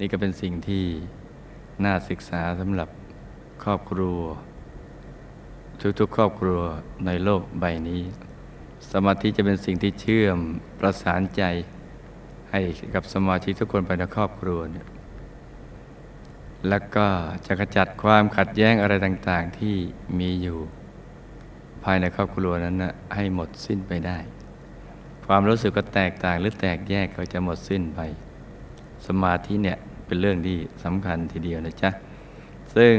นี่ก็เป็นสิ่งที่น่าศึกษาสำหรับครอบครัว ทุกๆ ครอบครัวในโลกใบนี้ สมาธิจะเป็นสิ่งที่เชื่อมประสานใจให้กับสมาชิกทุกคนภายในครอบครัวเนี่ยแล้วก็จะกระจัดความขัดแย้งอะไรต่างๆที่มีอยู่ภายในครอบครัวนั้นนะให้หมดสิ้นไปได้ ความรู้สึกก็แตกต่างหรือแตกแยกก็จะหมดสิ้นไป สมาธิเนี่ย เป็นเรื่องที่สำคัญทีเดียวนะจ๊ะ ซึ่ง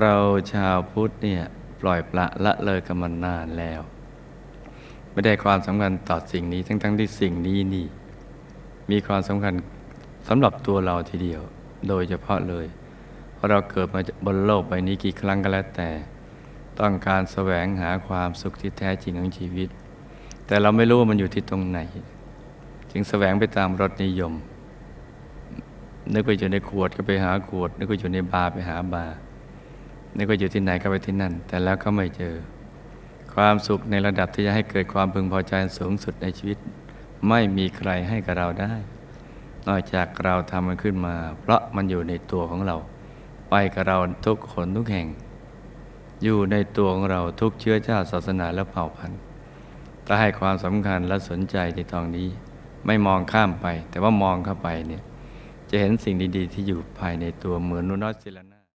เราชาวพุทธเนี่ยปล่อยปละละเลยกันมานานแล้ว ไม่ได้ความสำคัญต่อสิ่งนี้ทั้งๆที่สิ่งนี้นี่ มีความสำคัญสำหรับตัวเราทีเดียว โดยเฉพาะเลยเพราะเราเกิดมาบนโลกใบนี้กี่ครั้งก็แล้วแต่ ต้องการแสวงหาความสุขที่แท้จริงของชีวิต แต่เราไม่รู้ว่ามันอยู่ที่ตรงไหน จึงแสวงไปตามรสนิยม นึกว่าอยู่ในขวดก็ไปหาขวด นึกว่าอยู่ในบาร์ไปหาบาร์นึกว่าอยู่ที่ไหนก็ไปที่นั่น แต่แล้วก็ไม่เจอ ความสุขในระดับที่จะให้เกิดความพึงพอใจสูงสุดในชีวิต ไม่มีใครให้กับเราได้ นอกจากเราทำมันขึ้นมา เพราะมันอยู่ในตัวของเรา ไปกับเราทุกคนทุกแห่ง อยู่ในตัวของเราทุกเชื้อชาติศาสนาและเผ่าพันธุ์ถ้าให้ความสำคัญและสนใจในตรงนี้ ไม่มองข้ามไป แต่ว่ามองเข้าไปเนี่ย จะเห็นสิ่งดี ๆ ที่อยู่ภายในตัวเหมือนนุนอสศิลนะ